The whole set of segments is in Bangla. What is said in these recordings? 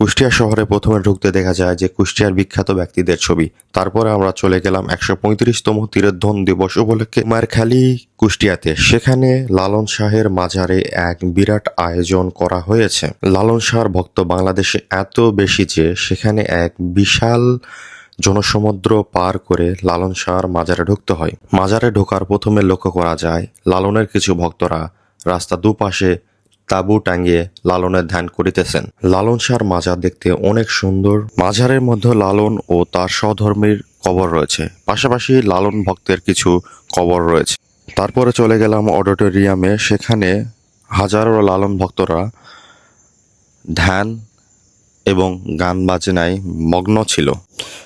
কুষ্টিয়া শহরে প্রথমে ঢুকতে দেখা যায় যে কুষ্টিয়ার বিখ্যাত ব্যক্তিদের ছবি। তারপরে আমরা চলে গেলাম একশো পঁয়ত্রিশতম তীরধ্বন দিবস উপলক্ষে মারখালি কুষ্টিয়াতে। সেখানে লালন শাহের মাজারে এক বিরাট আয়োজন করা হয়েছে। লালন শাহর ভক্ত বাংলাদেশে এত বেশি যে সেখানে এক বিশাল জনসমুদ্র পার করে লালন শাহর মাজারে ঢুকতে হয়। মাজারে ঢোকার প্রথমে লক্ষ্য করা যায়, লালনের কিছু ভক্তরা রাস্তা দুপাশে তাঁবু টাঙ্গিয়ে লালনের ধ্যান করিতেছেন। লালন শাহর মাজার দেখতে অনেক সুন্দর। মাজারের মধ্যে লালন ও তার সহধর্মীর কবর রয়েছে। পাশাপাশি লালন ভক্তের কিছু কবর রয়েছে। তারপরে চলে গেলাম অডিটোরিয়ামে। সেখানে হাজারো লালন ভক্তরা ধ্যান এবং গান বাজনায় মগ্ন ছিল।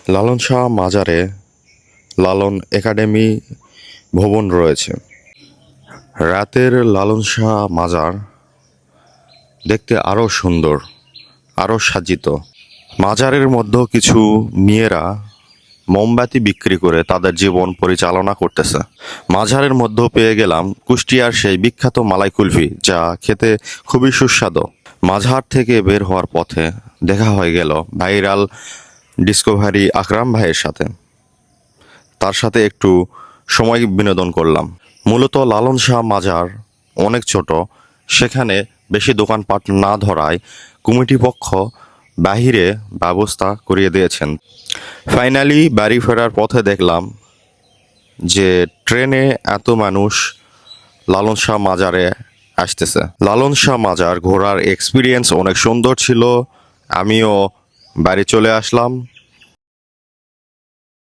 লালন শাহ মাজারে লালন একাডেমি ভবন রয়েছে। রাতের লালন শাহ মাজার দেখতে আরও সুন্দর আরও সাজিত। মাজারের মধ্যেও কিছু মেয়েরা মোমবাতি বিক্রি করে তাদের জীবন পরিচালনা করতেছে। মাঝারের মধ্যেও পেয়ে গেলাম কুষ্টিয়ার সেই বিখ্যাত মালাই কুলফি, যা খেতে খুবই সুস্বাদু। মাঝার থেকে বের হওয়ার পথে দেখা হয়ে গেল ভাইরাল ডিসকভারি আকরাম ভাইয়ের সাথে। তার সাথে একটু সময় বিনোদন করলাম। মূলত লালন শাহ মাজার অনেক ছোট, সেখানে বেশি দোকানপাট না ধরায় কমিটি পক্ষ বাহিরে ব্যবস্থা করিয়ে দিয়েছেন। ফাইনালি বাড়ি ফেরার পথে দেখলাম যে ট্রেনে এত মানুষ লালন শাহ মাজারে আসতেছে। লালন শাহ মাজার ঘোরার এক্সপিরিয়েন্স অনেক সুন্দর ছিল। আমিও বাড়ি চলে আসলাম।